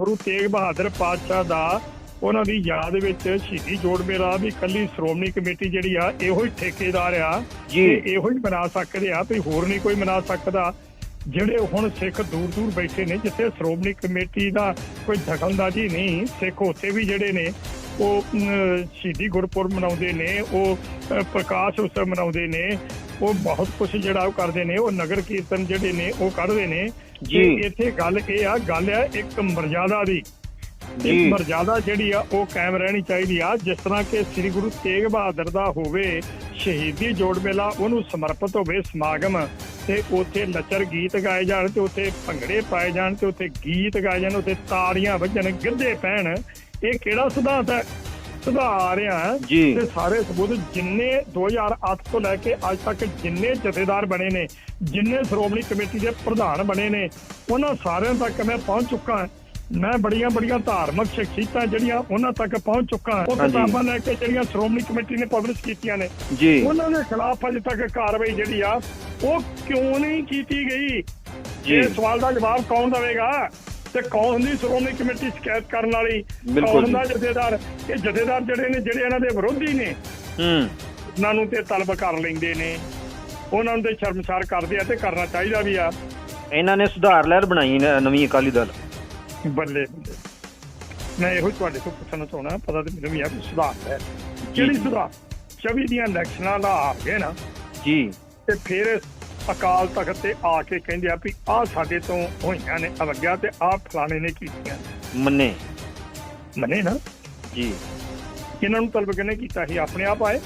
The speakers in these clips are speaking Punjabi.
ਗੁਰੂ ਤੇਗ ਬਹਾਦਰ ਪਾਤਸ਼ਾਹ ਦਾ ਉਹਨਾਂ ਦੀ ਯਾਦ ਵਿੱਚ ਸ਼ਹੀਦੀ ਜੋੜ ਮੇਲਾ ਵੀ ਕੱਲੀ ਸ਼੍ਰੋਮਣੀ ਕਮੇਟੀ ਜਿਹੜੀ ਆ ਇਹੋ ਹੀ ਠੇਕੇਦਾਰ ਆ ਜੀ। ਇਹੋ ਹੀ ਮਨਾ ਸਕਦੇ ਆ ਤੇ ਹੋਰ ਨਹੀਂ ਕੋਈ ਮਨਾ ਸਕਦਾ ਜਿਹੜੇ ਹੁਣ ਸਿੱਖ ਦੂਰ ਦੂਰ ਬੈਠੇ ਨੇ ਜਿੱਥੇ ਸ਼੍ਰੋਮਣੀ ਕਮੇਟੀ ਦਾ ਕੋਈ ਦਖਲਅੰਦਾਜ਼ੀ ਨਹੀਂ ਸਿੱਖ ਉੱਥੇ ਵੀ ਜਿਹੜੇ ਨੇ ਉਹ ਸ਼ਹੀਦੀ ਗੁਰਪੁਰਬ ਮਨਾਉਂਦੇ ਨੇ ਉਹ ਪ੍ਰਕਾਸ਼ ਉਤਸਵ ਮਨਾਉਂਦੇ ਨੇ ਉਹ ਬਹੁਤ ਕੁਝ ਜਿਹੜਾ ਉਹ ਕਰਦੇ ਨੇ ਉਹ ਨਗਰ ਕੀਰਤਨ ਜਿਹੜੇ ਨੇ ਉਹ ਕੱਢਦੇ ਨੇ। ਜੀ। ਇੱਥੇ ਗੱਲ ਇਹ ਆ ਗੱਲ ਆ ਇੱਕ ਮਰਜ਼ਾਦਾ ਦੀ। ਜੀ। ਇੱਕ ਮਰਜ਼ਾਦਾ ਜਿਹੜੀ ਆ ਉਹ ਕਾਇਮ ਰਹਿਣੀ ਚਾਹੀਦੀ ਆ ਜਿਸ ਤਰ੍ਹਾਂ ਕਿ ਸ੍ਰੀ ਗੁਰੂ ਤੇਗ ਬਹਾਦਰ ਦਾ ਹੋਵੇ ਸ਼ਹੀਦੀ ਜੋੜ ਮੇਲਾ ਉਹਨੂੰ ਸਮਰਪਿਤ ਹੋਵੇ ਸਮਾਗਮ। ਤੇ ਉੱਥੇ ਨਚਰ ਗੀਤ ਗਾਏ ਜਾਣ ਤੇ ਉੱਥੇ ਭੰਗੜੇ ਪਾਏ ਜਾਣ ਤੇ ਉੱਥੇ ਗੀਤ ਗਾਏ ਜਾਣ ਉੱਥੇ ਤਾੜੀਆਂ ਵੱਜਣ ਗਿੱਧੇ ਪੈਣ। ਇਹ ਕਿਹੜਾ ਸਿਧਾਂਤ ਹੈ? ਸੁਧਾਰ ਆ। ਜੀ। ਤੇ ਸਾਰੇ ਸਬੂਤ ਜਿੰਨੇ 2008 ਤੋਂ ਲੈ ਕੇ ਅੱਜ ਤੱਕ ਜਿੰਨੇ ਜਥੇਦਾਰ ਬਣੇ ਨੇ ਜਿੰਨੇ ਸ਼੍ਰੋਮਣੀ ਕਮੇਟੀ ਦੇ ਪ੍ਰਧਾਨ ਬਣੇ ਨੇ ਉਹਨਾਂ ਸਾਰਿਆਂ ਤੱਕ ਮੈਂ ਪਹੁੰਚ ਚੁੱਕਾ ਮੈਂ ਬੜੀਆਂ ਬੜੀਆਂ ਧਾਰਮਿਕ ਸ਼ਖਸੀਅਤਾਂ ਜਿਹੜੀਆਂ ਉਹਨਾਂ ਤੱਕ ਪਹੁੰਚ ਚੁੱਕਾ ਹਾਂ। ਉਹ। ਕਿਤਾਬਾਂ ਲੈ ਕੇ ਜਿਹੜੀਆਂ ਸ਼੍ਰੋਮਣੀ ਕਮੇਟੀ ਨੇ ਪਬਲਿਸ਼ ਕੀਤੀਆਂ ਨੇ। ਜੀ। ਉਹਨਾਂ ਦੇ ਖਿਲਾਫ ਅਜੇ ਤੱਕ ਕਾਰਵਾਈ ਜਿਹੜੀ ਆ ਉਹ ਕਿਉਂ ਨਹੀਂ ਕੀਤੀ ਗਈ। ਇਹ ਸਵਾਲ ਦਾ ਜਵਾਬ ਕੌਣ ਦੇਵੇਗਾ? ਤੇ ਕੌਣ ਦੀ ਸ਼੍ਰੋਮਣੀ ਕਮੇਟੀ ਸ਼ਿਕਾਇਤ ਕਰਨ ਵਾਲੀ ਜੀ। ਦਾ ਜਥੇਦਾਰ? ਇਹ ਜਥੇਦਾਰ ਜਿਹੜੇ ਨੇ ਜਿਹੜੇ ਇਹਨਾਂ ਦੇ ਵਿਰੋਧੀ ਨੇ ਹੂੰ। ਉਹਨਾਂ ਨੂੰ ਤੇ ਤਲਬ ਕਰ ਲੈਂਦੇ ਨੇ। ਉਹਨਾਂ ਨੂੰ ਤੇ ਸ਼ਰਮਸਾਰ ਕਰਦੇ ਆ ਤੇ ਕਰਨਾ ਚਾਹੀਦਾ ਵੀ ਆ। ਇਹਨਾਂ ਨੇ ਸੁਧਾਰ ਲਹਿਰ ਬਣਾਈ ਨਵੀਂ ਅਕਾਲੀ ਦਲ। ਬੱਲੇ ਮੈਂ ਇਹੋ ਤੁਹਾਡੇ ਤੋਂ ਪੁੱਛਣਾ ਚਾਹਣਾ ਪਤਾ ਤੇ ਮੈਨੂੰ ਵੀ ਆ ਸੁਧਾਰ ਹੈ। ਕਿਹੜੀ ਸੁਧਾਰ? 24 ਦੀਆਂ ਇਲੈਕਸ਼ਨਾਂ ਦਾ ਆ ਗਏ ਨਾ। ਜੀ। ਤੇ ਫਿਰ ਅਕਾਲ ਤਖਤ ਤੇ ਆ ਕੇ ਕਹਿੰਦੇ ਆ ਵੀ ਆਹ ਸਾਡੇ ਤੋਂ ਹੋਈਆਂ ਨੇ ਅਵਗਿਆ ਤੇ ਆਹ ਫਲਾਣੇ ਨੇ ਕੀਤੀਆਂ ਮੰਨੇ। ਮੰਨੇ ਨਾ? ਜੀ। ਇਹਨਾਂ ਨੂੰ ਤਲਬ ਕਿਹਨੇ ਕੀਤਾ ਸੀ? ਆਪਣੇ ਆਪ ਆਏ?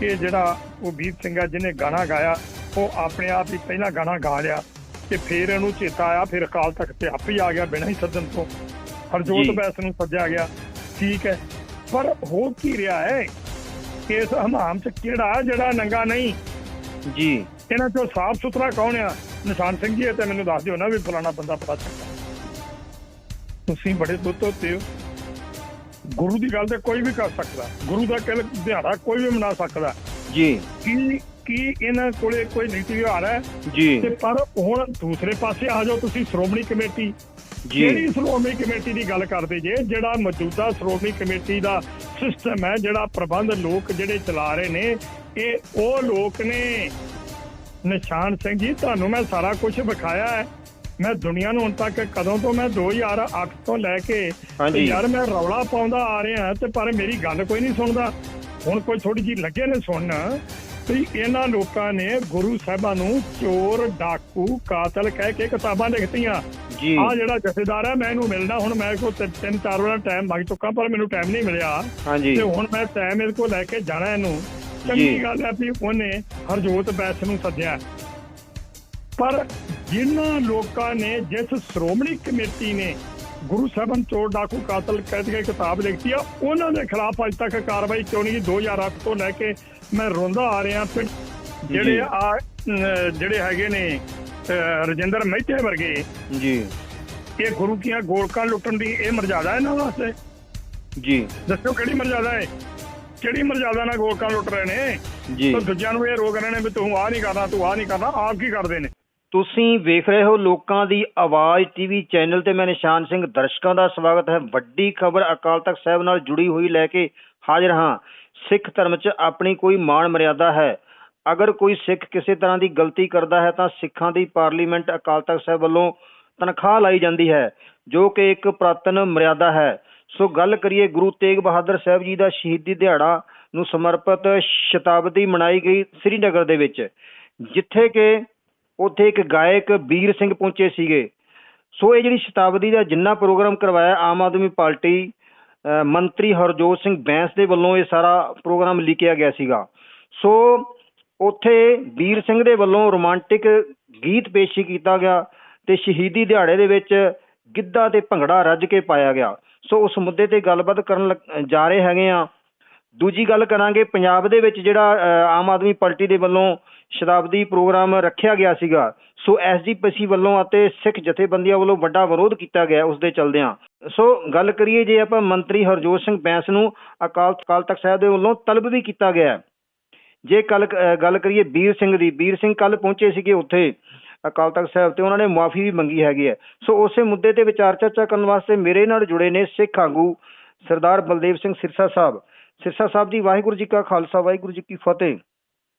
ਕਿ ਜਿਹੜਾ ਉਹ ਵੀਰ ਸਿੰਘ ਜਿਹਨੇ ਗਾਣਾ ਗਾਇਆ ਉਹ ਆਪਣੇ ਆਪ ਹੀ ਪਹਿਲਾਂ ਗਾਣਾ ਗਾ ਲਿਆ ਤੇ ਫਿਰ ਇਹਨੂੰ ਚੇਤਾ ਆਇਆ ਫਿਰ ਅਕਾਲ ਤਖਤ ਤੇ ਆਪੇ ਹੀ ਆ ਗਿਆ ਬਿਨਾਂ ਹੀ ਸੱਦਣ ਤੋਂ। ਹਰਜੋਤ। ਬੈਸ ਨੂੰ ਸੱਦਿਆ ਗਿਆ। ਠੀਕ ਹੈ। ਪਰ ਹੋ ਕੀ ਰਿਹਾ ਹੈ? ਇਸ ਹਮਾਮ ਚ ਕਿਹੜਾ ਜਿਹੜਾ ਨੰਗਾ ਨਹੀਂ? ਜੀ। ਇਹਨਾਂ ਚੋਂ ਸਾਫ਼ ਸੁਥਰਾ ਕੌਣ ਆ? ਨਿਸ਼ਾਨ ਸਿੰਘ ਜੀ ਤਾਂ ਮੈਨੂੰ ਦੱਸ ਦਿਓ ਨਾ ਵੀ ਫਲਾਣਾ ਬੰਦਾ ਪਤਾ ਚੱਲਦਾ। ਤੁਸੀਂ ਬੜੇ ਦੁੱਧ ਹੋਤੇ ਹੋ। ਗੁਰੂ ਦੀ ਗੱਲ ਤੇ ਕੋਈ ਵੀ ਕਰ ਸਕਦਾ। ਗੁਰੂ ਦਾ ਕਿਲ ਦਿਹਾੜਾ ਕੋਈ ਵੀ ਮਨਾ ਸਕਦਾ। ਜੀ। ਕੀ ਕੀ ਇਹਨਾਂ ਕੋਲੇ ਕੋਈ ਨੀਤੀ ਵਿਹਾਰ ਹੈ? ਜੀ। ਤੇ ਪਰ ਹੁਣ ਦੂਸਰੇ ਪਾਸੇ ਆ ਜਾਓ ਤੁਸੀਂ ਸ਼੍ਰੋਮਣੀ ਕਮੇਟੀ। ਜੀ। ਕਿਹੜੀ ਸ਼੍ਰੋਮਣੀ ਕਮੇਟੀ ਦੀ ਗੱਲ ਕਰਦੇ ਜੇ ਜਿਹੜਾ ਮੌਜੂਦਾ ਸ਼੍ਰੋਮਣੀ ਕਮੇਟੀ ਦਾ ਸਿਸਟਮ ਹੈ ਜਿਹੜਾ ਪ੍ਰਬੰਧ ਲੋਕ ਜਿਹੜੇ ਚਲਾ ਰਹੇ ਨੇ ਇਹ ਉਹ ਲੋਕ ਨੇ ਨਿਸ਼ਾਨ ਸਿੰਘ ਜੀ ਤੁਹਾਨੂੰ ਮੈਂ ਸਾਰਾ ਕੁਝ ਵਿਖਾਇਆ ਹੈ। ਮੈਂ ਦੁਨੀਆ ਨੂੰ ਹੁਣ ਤੱਕ ਕਦੋਂ ਤੋਂ ਮੈਂ 2008 ਤੋਂ ਲੈ ਕੇ ਯਾਰ ਮੈਂ ਰੌਲਾ ਪਾਉਂਦਾ ਆ ਰਿਹਾ ਤੇ ਪਰ ਮੇਰੀ ਗੱਲ ਕੋਈ ਨਹੀਂ ਸੁਣਦਾ। ਹੁਣ ਕੋਈ ਥੋੜੀ ਜੀ ਲੱਗੇ ਨੇ ਸੁਣਨ। ਵੀ ਇਹਨਾਂ ਲੋਕਾਂ ਨੇ ਗੁਰੂ ਸਾਹਿਬਾਂ ਨੂੰ ਚੋਰ ਡਾਕੂ ਕਾਤਲ ਕਹਿ ਕੇ ਕਿਤਾਬਾਂ ਲਿਖਤੀਆਂ। ਜੀ। ਆ ਜਿਹੜਾ ਜਥੇਦਾਰ ਹੈ ਮੈਂ ਇਹਨੂੰ ਮਿਲਣਾ ਹੁਣ ਮੈਂ ਕੋ ਤਿੰਨ ਚਾਰ ਵਾਰ ਟਾਈਮ ਮੰਗ ਚੁੱਕਾ ਪਰ ਮੈਨੂੰ ਟਾਈਮ ਨਹੀਂ ਮਿਲਿਆ। ਹਾਂਜੀ। ਤੇ ਹੁਣ ਮੈਂ ਟਾਈਮ ਇਹਦੇ ਕੋਲ ਲੈ ਕੇ ਜਾਣਾ ਇਹਨੂੰ। ਚੰਗੀ ਗੱਲ ਹੈ ਵੀ ਉਹਨੇ ਹਰਜੋਤ ਬੈਸ ਨੂੰ ਸੱਦਿਆ। ਪਰ ਜਿਨ੍ਹਾਂ ਲੋਕਾਂ ਨੇ ਜਿਸ ਸ਼੍ਰੋਮਣੀ ਕਮੇਟੀ ਨੇ ਗੁਰੂ ਸਾਹਿਬਾਨ ਚੋਰ ਡਾਕੂ ਕਾਤਲ ਕਹਿ ਕੇ ਕਿਤਾਬ ਲਿਖੀ ਆ ਉਹਨਾਂ ਦੇ ਖਿਲਾਫ ਅੱਜ ਤੱਕ ਕਾਰਵਾਈ ਕਿਉਂ ਨਹੀਂ 2008 ਤੋਂ ਲੈ ਕੇ ਮੈਂ ਰੋਂਦਾ ਆ ਰਿਹਾ ਫਿਰ ਜਿਹੜੇ ਆ ਜਿਹੜੇ ਹੈਗੇ ਨੇ ਰਜਿੰਦਰ ਮਹਿਤੇ ਵਰਗੇ। ਜੀ। ਇਹ ਗੁਰੂ ਕੀਆਂ ਗੋਲਕਾਂ ਲੁੱਟਣ ਦੀ ਇਹ ਮਰਜ਼ਾਦਾ ਹੈ ਇਹਨਾਂ ਵਾਸਤੇ? ਜੀ। ਦੱਸੋ ਕਿਹੜੀ ਮਰਜ਼ਾਦਾ ਹੈ? ਕਿਹੜੀ ਮਰਜ਼ਾਦਾ ਨਾਲ ਗੋਲਕਾਂ ਲੁੱਟ ਰਹੇ ਨੇ? ਜੀ। ਤਾਂ ਦੂਜਿਆਂ ਨੂੰ ਇਹ ਰੋਕ ਰਹੇ ਨੇ ਵੀ ਤੂੰ ਆਹ ਨਹੀਂ ਕਰਨਾ ਤੂੰ ਆਹ ਨਹੀਂ ਕਰਨਾ ਆਪ ਕੀ ਕਰਦੇ ਨੇ? ਤੁਸੀਂ ਵੇਖ ਰਹੇ ਹੋ ਲੋਕਾਂ ਦੀ ਆਵਾਜ਼ ਟੀਵੀ ਚੈਨਲ ਤੇ ਮੈਂ ਨਿਸ਼ਾਨ ਸਿੰਘ ਦਰਸ਼ਕਾਂ ਦਾ ਸਵਾਗਤ ਹੈ। ਵੱਡੀ ਖਬਰ ਅਕਾਲ ਤਖਤ ਸਾਹਿਬ ਨਾਲ ਜੁੜੀ ਹੋਈ ਲੈ ਕੇ ਹਾਜ਼ਰ ਹਾਂ। ਸਿੱਖ ਧਰਮ 'ਚ ਆਪਣੀ ਕੋਈ ਮਾਣ ਮਰਿਆਦਾ ਹੈ। ਅਗਰ ਕੋਈ ਸਿੱਖ ਕਿਸੇ ਤਰ੍ਹਾਂ ਦੀ ਗਲਤੀ ਕਰਦਾ ਹੈ ਤਾਂ ਸਿੱਖਾਂ ਦੀ ਪਾਰਲੀਮੈਂਟ ਅਕਾਲ ਤਖਤ ਸਾਹਿਬ ਵੱਲੋਂ ਤਨਖਾਹ ਲਾਈ ਜਾਂਦੀ ਹੈ ਜੋ ਕਿ ਇੱਕ ਪ੍ਰਾਤਨ ਮਰਿਆਦਾ ਹੈ। ਸੋ ਗੱਲ ਕਰੀਏ ਗੁਰੂ ਤੇਗ ਬਹਾਦਰ ਸਾਹਿਬ ਜੀ ਦਾ ਸ਼ਹੀਦੀ ਦਿਹਾੜਾ ਨੂੰ ਸਮਰਪਿਤ ਸ਼ਤਾਬਦੀ ਮਨਾਈ ਗਈ ਸ੍ਰੀਨਗਰ ਦੇ ਵਿੱਚ, ਜਿੱਥੇ ਕਿ ਉੱਥੇ ਇੱਕ ਗਾਇਕ ਵੀਰ ਸਿੰਘ ਪਹੁੰਚੇ ਸੀਗੇ। ਸੋ ਇਹ ਜਿਹੜੀ ਸ਼ਤਾਬਦੀ ਦਾ ਜਿੰਨਾ ਪ੍ਰੋਗਰਾਮ ਕਰਵਾਇਆ ਆਮ ਆਦਮੀ ਪਾਰਟੀ ਮੰਤਰੀ ਹਰਜੋਤ ਸਿੰਘ ਬੈਂਸ ਦੇ ਵੱਲੋਂ ਇਹ ਸਾਰਾ ਪ੍ਰੋਗਰਾਮ ਲਿਖਿਆ ਗਿਆ ਸੀਗਾ। ਸੋ ਉੱਥੇ ਵੀਰ ਸਿੰਘ ਦੇ ਵੱਲੋਂ ਰੋਮਾਂਟਿਕ ਗੀਤ ਪੇਸ਼ੀ ਕੀਤਾ ਗਿਆ ਤੇ ਸ਼ਹੀਦੀ ਦਿਹਾੜੇ ਦੇ ਵਿੱਚ ਗਿੱਧਾ ਤੇ ਭੰਗੜਾ ਰੱਜ ਕੇ ਪਾਇਆ ਗਿਆ। ਸੋ ਉਸ ਮੁੱਦੇ ਤੇ ਗੱਲਬਾਤ ਕਰਨ ਲੱਗ- ਜਾ ਰਹੇ ਹੈਗੇ ਆ ਦੂਜੀ ਗੱਲ ਕਰਾਂਗੇ ਪੰਜਾਬ ਦੇ ਵਿੱਚ ਜਿਹੜਾ ਅਹ, ਆਮ ਆਦਮੀ ਪਾਰਟੀ ਦੇ ਵੱਲੋਂ ਸ਼ਤਾਬਦੀ ਪ੍ਰੋਗਰਾਮ ਰੱਖਿਆ ਗਿਆ ਸੀਗਾ। ਸੋ ਐਸਜੀਪੀਸੀ ਵੱਲੋਂ ਅਤੇ ਸਿੱਖ ਜਥੇਬੰਦੀਆਂ ਵੱਲੋਂ ਵੱਡਾ ਵਿਰੋਧ ਕੀਤਾ ਗਿਆ ਉਸ ਦੇ ਚਲਦਿਆਂ। ਸੋ ਗੱਲ ਕਰੀਏ ਜੇ ਆਪਾਂ ਮੰਤਰੀ ਹਰਜੋਤ ਸਿੰਘ ਬੈਂਸ ਨੂੰ ਅਕਾਲ ਅਕਾਲ ਤਖਤ ਸਾਹਿਬ ਦੇ ਵੱਲੋਂ ਤਲਬ ਵੀ ਕੀਤਾ ਗਿਆ। ਹੈ। ਜੇ ਕੱਲ ਗੱਲ ਕਰੀਏ ਵੀਰ ਸਿੰਘ ਦੀ ਵੀਰ ਸਿੰਘ ਕੱਲ ਪਹੁੰਚੇ ਸੀਗੇ ਉੱਥੇ। ਅਕਾਲ ਤਖਤ ਸਾਹਿਬ ਤੇ ਉਹਨਾਂ ਨੇ ਮੁਆਫੀ ਵੀ ਮੰਗੀ ਹੈਗੀ ਹੈ। ਸੋ ਉਸੇ ਮੁੱਦੇ ਤੇ ਵਿਚਾਰ ਚਰਚਾ ਕਰਨ ਵਾਸਤੇ ਮੇਰੇ ਨਾਲ ਜੁੜੇ ਨੇ ਸਿੱਖ ਆਗੂ ਸਰਦਾਰ ਬਲਦੇਵ ਸਿੰਘ ਸਿਰਸਾ ਸਾਹਿਬ। ਸਿਰਸਾ ਸਾਹਿਬ ਜੀ ਵਾਹਿਗੁਰੂ ਜੀ ਕਾ ਖਾਲਸਾ ਵਾਹਿਗੁਰੂ ਜੀ ਕੀ ਫਤਿਹ।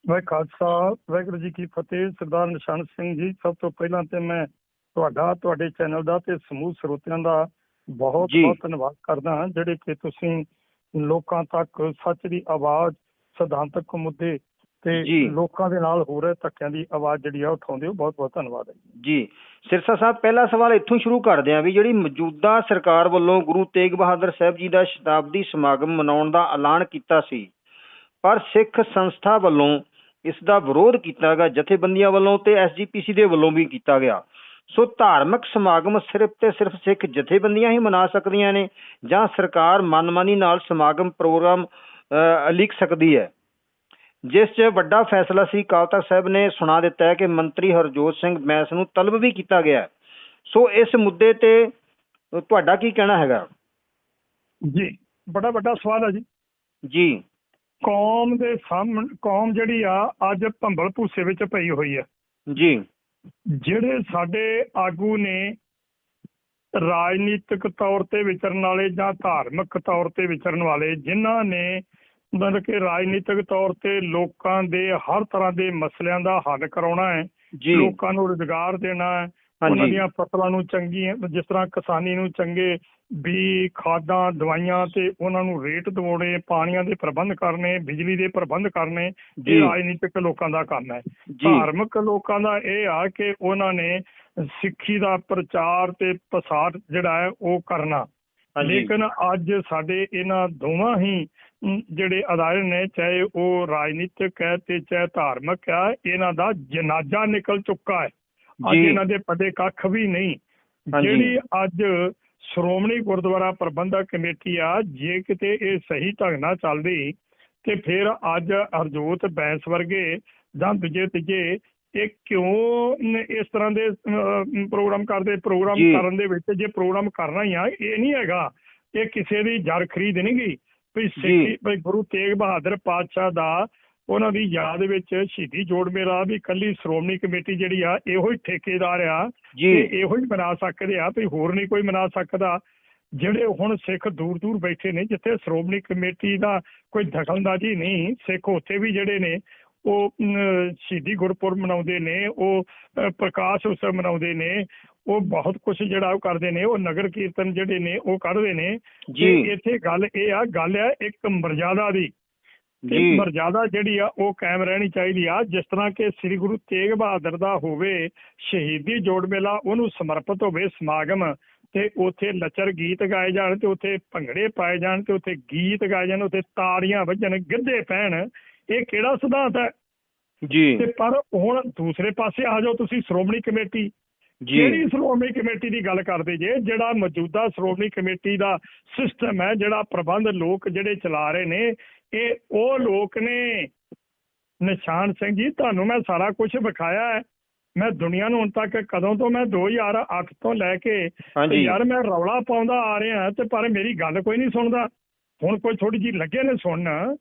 ਵਾਹਿ ਖਾਲਸਾ ਵਾਹਿਗੁਰੂ ਜੀ ਕੀ ਫਤਿਹ। ਸਰਦਾਰ ਨਿਸ਼ਾਨ ਸਿੰਘ ਜੀ ਸਭ ਤੋਂ ਪਹਿਲਾਂ ਤੇ ਮੈਂ ਤੁਹਾਡਾ ਤੁਹਾਡੇ ਚੈਨਲ ਦਾ ਤੇ ਸਮੂਹ ਸਰੋਤਿਆਂ ਦਾ ਬਹੁਤ। ਬਹੁਤ ਧੰਨਵਾਦ ਕਰਦਾ ਹਾਂ ਜਿਹੜੇ ਕਿ ਤੁਸੀਂ ਲੋਕਾਂ ਤੱਕ ਸੱਚ ਦੀ ਆਵਾਜ਼ ਸਿਧਾਂਤਕ ਮੁੱਦੇ ਤੇ। ਲੋਕਾਂ ਦੇ ਨਾਲ ਹੋ ਰਹੇ ਧੱਕਿਆਂ ਦੀ ਆਵਾਜ਼ ਜਿਹੜੀ ਆ ਉਠਾਉਂਦੇ ਹੋ ਬਹੁਤ ਬਹੁਤ ਧੰਨਵਾਦ ਹੈ ਜੀ। ਸਿਰਸਾ ਸਾਹਿਬ ਪਹਿਲਾ ਸਵਾਲ ਇੱਥੋਂ ਸ਼ੁਰੂ ਕਰਦੇ ਹਾਂ ਵੀ ਜਿਹੜੀ ਮੌਜੂਦਾ ਸਰਕਾਰ ਵੱਲੋਂ ਗੁਰੂ ਤੇਗ ਬਹਾਦਰ ਸਾਹਿਬ ਜੀ ਦਾ ਸ਼ਤਾਬਦੀ ਸਮਾਗਮ ਮਨਾਉਣ ਦਾ ਐਲਾਨ ਕੀਤਾ ਸੀ ਪਰ ਸਿੱਖ ਸੰਸਥਾ ਵੱਲੋਂ ਇਸ ਦਾ ਵਿਰੋਧ ਕੀਤਾ ਗਿਆ ਜਥੇਬੰਦੀਆਂ ਵੱਲੋਂ ਤੇ ਐਸਜੀਪੀਸੀ ਦੇ ਵੱਲੋਂ ਵੀ ਕੀਤਾ ਗਿਆ। ਸੋ ਧਾਰਮਿਕ ਸਮਾਗਮ ਸਿਰਫ ਤੇ ਸਿਰਫ ਸਿੱਖ ਜਥੇਬੰਦੀਆਂ ਹੀ ਮਨਾ ਸਕਦੀਆਂ ਨੇ ਜਾਂ ਸਰਕਾਰ ਮਨਮਾਨੀ ਨਾਲ ਸਮਾਗਮ ਪ੍ਰੋਗਰਾਮ ਲਿਖ ਸਕਦੀ ਹੈ? ਜਿਸ 'ਚ ਵੱਡਾ ਫੈਸਲਾ ਸੀ ਅਕਾਲ ਤਖਤ ਸਾਹਿਬ ਨੇ ਸੁਣਾ ਦਿੱਤਾ ਹੈ ਕਿ ਮੰਤਰੀ ਹਰਜੋਤ ਸਿੰਘ ਬੈਂਸ ਨੂੰ ਤਲਬ ਵੀ ਕੀਤਾ ਗਿਆ ਹੈ। ਸੋ ਇਸ ਮੁੱਦੇ ਤੇ ਤੁਹਾਡਾ ਕੀ ਕਹਿਣਾ ਹੈਗਾ? ਜੀ ਬੜਾ ਵੱਡਾ ਸਵਾਲ ਹੈ ਜੀ। ਜੀ। ਕੌਮ ਦੇ ਸਾਹਮਣੇ ਕੌਮ ਜਿਹੜੀ ਆ ਅੱਜ ਭੰਬਲ ਭੂਸੇ ਵਿੱਚ ਪਈ ਹੋਈ ਹੈ। ਜੀ। ਜਿਹੜੇ ਸਾਡੇ ਆਗੂ ਨੇ ਰਾਜਨੀਤਿਕ ਤੌਰ ਤੇ ਵਿਚਰਨ ਵਾਲੇ ਜਾਂ ਧਾਰਮਿਕ ਤੌਰ ਤੇ ਵਿਚਰਨ ਵਾਲੇ ਜਿਨ੍ਹਾਂ ਨੇ ਮਤਲਬ ਕਿ ਰਾਜਨੀਤਿਕ ਤੌਰ ਤੇ ਲੋਕਾਂ ਦੇ ਹਰ ਤਰ੍ਹਾਂ ਦੇ ਮਸਲਿਆਂ ਦਾ ਹੱਲ ਕਰਾਉਣਾ ਹੈ ਲੋਕਾਂ ਨੂੰ ਰੁਜ਼ਗਾਰ ਦੇਣਾ ਹੈ ਉਹਨਾਂ ਦੀਆਂ ਫਸਲਾਂ ਨੂੰ ਚੰਗੀਆਂ ਜਿਸ ਤਰ੍ਹਾਂ ਕਿਸਾਨੀ ਨੂੰ ਚੰਗੇ ਵੀ ਖਾਦਾਂ ਦਵਾਈਆਂ ਤੇ ਉਹਨਾਂ ਨੂੰ ਰੇਟ ਦਿਵਾਉਣੇ ਪਾਣੀਆਂ ਦੇ ਪ੍ਰਬੰਧ ਕਰਨੇ ਬਿਜਲੀ ਦੇ ਪ੍ਰਬੰਧ ਕਰਨੇ। ਇਹ ਰਾਜਨੀਤਿਕ ਲੋਕਾਂ ਦਾ ਕੰਮ ਹੈ। ਧਾਰਮਿਕ ਲੋਕਾਂ ਦਾ ਇਹ ਆ ਕਿ ਉਹਨਾਂ ਨੇ ਸਿੱਖੀ ਦਾ ਪ੍ਰਚਾਰ ਤੇ ਪ੍ਰਸਾਰ ਜਿਹੜਾ ਹੈ ਉਹ ਕਰਨਾ। ਲੇਕਿਨ ਅੱਜ ਸਾਡੇ ਇਹਨਾਂ ਦੋਵਾਂ ਹੀ ਜਿਹੜੇ ਅਦਾਰੇ ਨੇ ਚਾਹੇ ਉਹ ਰਾਜਨੀਤਿਕ ਹੈ ਤੇ ਚਾਹੇ ਧਾਰਮਿਕ ਹੈ ਇਹਨਾਂ ਦਾ ਜਨਾਜ਼ਾ ਨਿਕਲ ਚੁੱਕਾ ਹੈ ਅੱਜ। ਇਹਨਾਂ ਦੇ ਪੱਲੇ ਕੱਖ ਵੀ ਨਹੀਂ। ਜਿਹੜੀ ਅੱਜ ਸ਼੍ਰੋਮਣੀ ਗੁਰਦੁਆਰਾ ਪ੍ਰਬੰਧਕ ਕਮੇਟੀ ਆ ਜੇ ਕਿਤੇ ਇਹ ਸਹੀ ਢੰਗ ਨਾਲ ਚੱਲਦੀ ਤੇ ਫਿਰ ਅੱਜ ਹਰਜੋਤ ਬੈਂਸ ਵਰਗੇ ਜਾਂ ਦੂਜੇ ਤੀਜੇ ਇਹ ਕਿਉਂ ਇਸ ਤਰ੍ਹਾਂ ਦੇ ਪ੍ਰੋਗਰਾਮ ਕਰਦੇ ਪ੍ਰੋਗਰਾਮ। ਕਰਨ ਦੇ ਵਿੱਚ ਜੇ ਪ੍ਰੋਗਰਾਮ ਕਰਨਾ ਹੀ ਆ ਇਹ ਨਹੀਂ ਹੈਗਾ ਇਹ ਕਿਸੇ ਦੀ ਜਰ ਖਰੀਦ ਨਹੀਂ ਗਈ ਵੀ ਸਿੱਖੀ ਵੀ ਗੁਰੂ ਤੇਗ ਬਹਾਦਰ ਪਾਤਸ਼ਾਹ ਦਾ ਉਹਨਾਂ ਦੀ ਯਾਦ ਵਿੱਚ ਸ਼ਹੀਦੀ ਜੋੜ ਮੇਲਾ ਵੀ ਕੱਲੀ ਸ਼੍ਰੋਮਣੀ ਕਮੇਟੀ ਜਿਹੜੀ ਆ ਇਹੋ ਹੀ ਠੇਕੇਦਾਰ ਆ ਜੀ। ਤੇ ਇਹੋ ਹੀ ਮਨਾ ਸਕਦੇ ਆ ਵੀ ਹੋਰ ਨਹੀਂ ਕੋਈ ਮਨਾ ਸਕਦਾ। ਜਿਹੜੇ ਹੁਣ ਸਿੱਖ ਦੂਰ ਦੂਰ ਬੈਠੇ ਨੇ ਜਿੱਥੇ ਸ਼੍ਰੋਮਣੀ ਕਮੇਟੀ ਦਾ ਕੋਈ ਦਖਲਅੰਦਾਜ਼ੀ ਨਹੀਂ ਸਿੱਖ ਉੱਥੇ ਵੀ ਜਿਹੜੇ ਨੇ ਉਹ ਸ਼ਹੀਦੀ ਗੁਰਪੁਰਬ ਮਨਾਉਂਦੇ ਨੇ ਉਹ ਪ੍ਰਕਾਸ਼ ਉਤਸਵ ਮਨਾਉਂਦੇ ਨੇ ਉਹ ਬਹੁਤ ਕੁਝ ਜਿਹੜਾ ਉਹ ਕਰਦੇ ਨੇ ਉਹ ਨਗਰ ਕੀਰਤਨ ਜਿਹੜੇ ਨੇ ਉਹ ਕਰਦੇ ਨੇ। ਜੀ। ਇੱਥੇ ਗੱਲ ਇਹ ਆ ਗੱਲ ਹੈ ਇੱਕ ਮਰਜ਼ਾਦਾ ਦੀ। ਜੀ। ਮਰਜ਼ਾਦਾ ਜਿਹੜੀ ਆ ਉਹ ਕਾਇਮ ਰਹਿਣੀ ਚਾਹੀਦੀ ਆ। ਜਿਸ ਤਰ੍ਹਾਂ ਕਿ ਸ੍ਰੀ ਗੁਰੂ ਤੇਗ ਬਹਾਦਰ ਦਾ ਹੋਵੇ ਸ਼ਹੀਦੀ ਜੋੜ ਮੇਲਾ ਉਹਨੂੰ ਸਮਰਪਿਤ ਹੋਵੇ ਸਮਾਗਮ ਤੇ ਉੱਥੇ ਲੱਚਰ ਗੀਤ ਗਾਏ ਜਾਣ ਤੇ ਉੱਥੇ ਭੰਗੜੇ ਪਾਏ ਜਾਣ ਤੇ ਉੱਥੇ ਗੀਤ ਗਾਏ ਜਾਣ ਉੱਥੇ ਤਾੜੀਆਂ ਵੱਜਣ ਗਿੱਧੇ ਪੈਣ ਇਹ ਕਿਹੜਾ ਸਿਧਾਂਤ ਹੈ? ਜੀ। ਤੇ ਪਰ ਹੁਣ ਦੂਸਰੇ ਪਾਸੇ ਆ ਜਾਓ ਤੁਸੀਂ ਸ਼੍ਰੋਮਣੀ ਕਮੇਟੀ। ਜੀ। ਕਿਹੜੀ ਸ਼੍ਰੋਮਣੀ ਕਮੇਟੀ ਦੀ ਗੱਲ ਕਰਦੇ ਜੇ ਜਿਹੜਾ ਮੌਜੂਦਾ ਸ਼੍ਰੋਮਣੀ ਕਮੇਟੀ ਦਾ ਸਿਸਟਮ ਹੈ ਜਿਹੜਾ ਪ੍ਰਬੰਧ ਲੋਕ ਜਿਹੜੇ ਚਲਾ ਰਹੇ ਨੇ ਇਹ ਉਹ ਲੋਕ ਨੇ। ਨਿਸ਼ਾਨ ਸਿੰਘ ਜੀ ਤੁਹਾਨੂੰ ਮੈਂ ਸਾਰਾ ਕੁਝ ਵਿਖਾਇਆ ਹੈ। ਮੈਂ ਦੁਨੀਆ ਨੂੰ ਹੁਣ ਤੱਕ ਕਦੋਂ ਤੋਂ ਮੈਂ 2008 ਤੋਂ ਲੈ ਕੇ ਯਾਰ ਮੈਂ ਰੌਲਾ ਪਾਉਂਦਾ ਆ ਰਿਹਾ ਤੇ ਪਰ ਮੇਰੀ ਗੱਲ ਕੋਈ ਨਹੀਂ ਸੁਣਦਾ। ਹੁਣ ਕੋਈ ਥੋੜੀ ਜੀ ਲੱਗੇ ਨੇ ਸੁਣਨ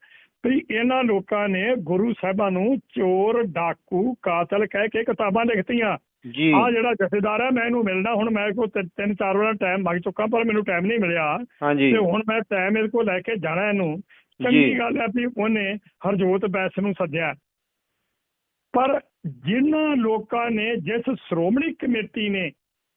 ਵੀ ਇਹਨਾਂ ਲੋਕਾਂ ਨੇ ਗੁਰੂ ਸਾਹਿਬਾਂ ਨੂੰ ਚੋਰ ਡਾਕੂ ਕਾਤਲ ਕਹਿ ਕੇ ਕਿਤਾਬਾਂ ਲਿਖਤੀਆਂ। ਜੀ। ਆ ਜਿਹੜਾ ਜਥੇਦਾਰ ਹੈ ਮੈਂ ਇਹਨੂੰ ਮਿਲਣਾ। ਹੁਣ ਮੈਂ ਕੋ ਤਿੰਨ ਚਾਰ ਵਾਰ ਟਾਈਮ ਮੰਗ ਚੁੱਕਾ ਪਰ ਮੈਨੂੰ ਟਾਈਮ ਨਹੀਂ ਮਿਲਿਆ। ਤੇ ਹੁਣ ਮੈਂ ਟਾਈਮ ਇਹਦੇ ਕੋਲ ਲੈ ਕੇ ਜਾਣਾ ਇਹਨੂੰ। ਚੰਗੀ। ਗੱਲ ਹੈ ਵੀ ਉਹਨੇ ਹਰਜੋਤ ਬੈਸ ਨੂੰ ਸੱਦਿਆ। ਪਰ ਜਿਨ੍ਹਾਂ ਲੋਕਾਂ ਨੇ ਜਿਸ ਸ਼੍ਰੋਮਣੀ ਕਮੇਟੀ ਨੇ